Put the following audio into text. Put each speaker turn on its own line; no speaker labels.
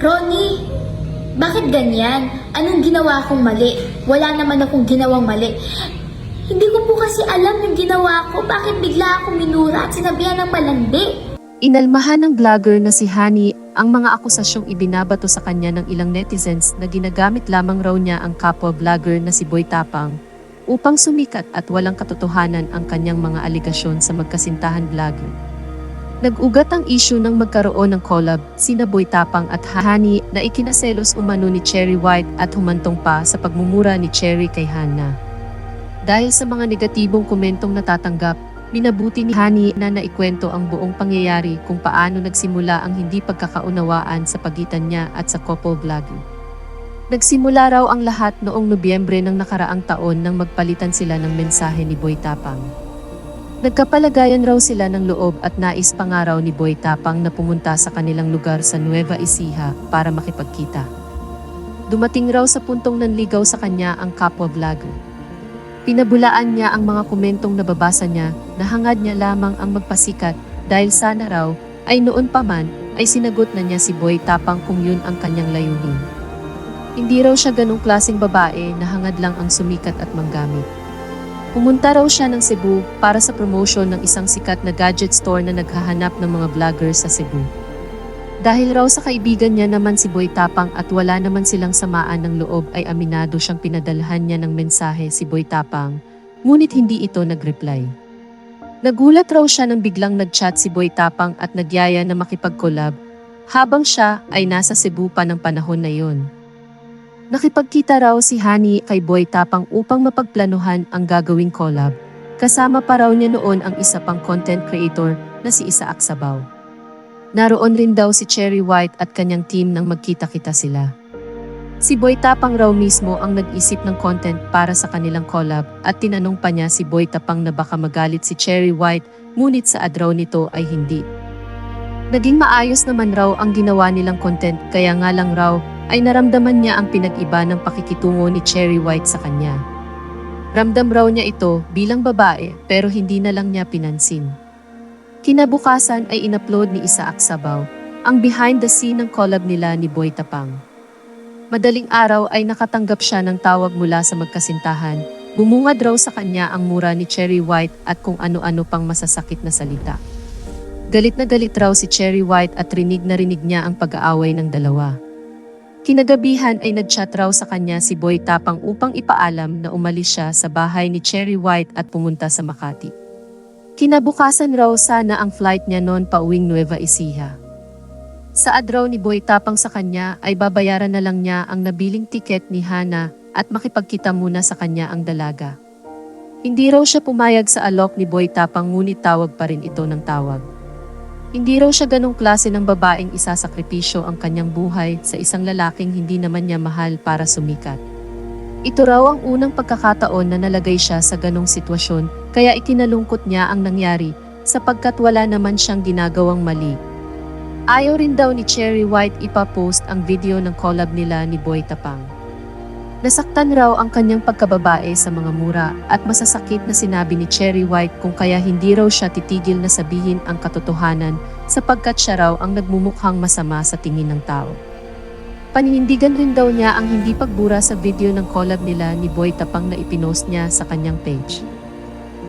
Ronnie, bakit ganyan? Anong ginawa kong mali? Wala naman akong ginawang mali. Hindi ko po kasi alam yung ginawa ko. Bakit bigla akong minura at sinabihan ng malandi?
Inalmahan ng vlogger na si Hani ang mga akusasyong ibinabato sa kanya ng ilang netizens na ginagamit lamang raw niya ang kapwa vlogger na si Boy Tapang upang sumikat at walang katotohanan ang kanyang mga aligasyon sa magkasintahan vlogger. Nag-ugat ang issue ng magkaroon ng collab sina Boy Tapang at Hani na ikinaselos umano ni Cherry White at humantong pa sa pagmumura ni Cherry kay Hannah. Dahil sa mga negatibong komentong natatanggap, minabuti ni Hani na naikwento ang buong pangyayari kung paano nagsimula ang hindi pagkakaunawaan sa pagitan niya at sa couple vlogging. Nagsimula raw ang lahat noong Nobyembre ng nakaraang taon nang magpalitan sila ng mensahe ni Boy Tapang. Nagkapalagayan raw sila ng loob at nais pa nga raw ni Boy Tapang na pumunta sa kanilang lugar sa Nueva Ecija para makipagkita. Dumating raw sa puntong nanligaw sa kanya ang kapwa vlogger. Pinabulaan niya ang mga komentong nababasa niya na hangad niya lamang ang magpasikat dahil sana raw ay noon pa man ay sinagot na niya si Boy Tapang kung yun ang kanyang layunin. Hindi raw siya ganong klaseng babae na hangad lang ang sumikat at manggamit. Pumunta raw siya ng Cebu para sa promotion ng isang sikat na gadget store na naghahanap ng mga vloggers sa Cebu. Dahil raw sa kaibigan niya naman si Boy Tapang at wala naman silang samaan ng loob ay aminado siyang pinadalhan niya ng mensahe si Boy Tapang, ngunit hindi ito nag-reply. Nagulat raw siya nang biglang nag-chat si Boy Tapang at nagyaya na makipag-collab, habang siya ay nasa Cebu pa ng panahon na yon. Nakipagkita raw si Hani kay Boy Tapang upang mapagplanuhan ang gagawing collab. Kasama pa raw niya noon ang isa pang content creator na si Isaac Sabaw. Naroon rin daw si Cherry White at kanyang team nang magkita-kita sila. Si Boy Tapang raw mismo ang nag-isip ng content para sa kanilang collab at tinanong pa niya si Boy Tapang na baka magalit si Cherry White ngunit sa adraw nito ay hindi. Naging maayos naman raw ang ginawa nilang content kaya nga lang raw ay naramdaman niya ang pinag-iba ng pakikitungo ni Cherry White sa kanya. Ramdam raw niya ito bilang babae pero hindi na lang niya pinansin. Kinabukasan ay inupload ni Isaac Sabaw ang behind the scene ng collab nila ni Boy Tapang. Madaling araw ay nakatanggap siya ng tawag mula sa magkasintahan. Bumungad raw sa kanya ang mura ni Cherry White at kung ano-ano pang masasakit na salita. Galit na galit raw si Cherry White at rinig na rinig niya ang pag-aaway ng dalawa. Kinagabihan ay nagchat raw sa kanya si Boy Tapang upang ipaalam na umalis siya sa bahay ni Cherry White at pumunta sa Makati. Kinabukasan raw sana ang flight niya noon pauwing Nueva Ecija. Sa adraw ni Boy Tapang sa kanya ay babayaran na lang niya ang nabiling tiket ni Hana at makipagkita muna sa kanya ang dalaga. Hindi raw siya pumayag sa alok ni Boy Tapang ngunit tawag pa rin ito ng tawag. Hindi raw siya ganong klase ng babaeng isasakripisyo ang kanyang buhay sa isang lalaking hindi naman niya mahal para sumikat. Ito raw ang unang pagkakataon na nalagay siya sa ganong sitwasyon kaya ikinalungkot niya ang nangyari sapagkat wala naman siyang ginagawang mali. Ayaw rin daw ni Cherry White ipapost ang video ng collab nila ni Boy Tapang. Nasaktan raw ang kanyang pagkababae sa mga mura at masasakit na sinabi ni Cherry White kung kaya hindi raw siya titigil na sabihin ang katotohanan sapagkat siya raw ang nagmumukhang masama sa tingin ng tao. Paninindigan rin daw niya ang hindi pagbura sa video ng collab nila ni Boy Tapang na ipinost niya sa kanyang page.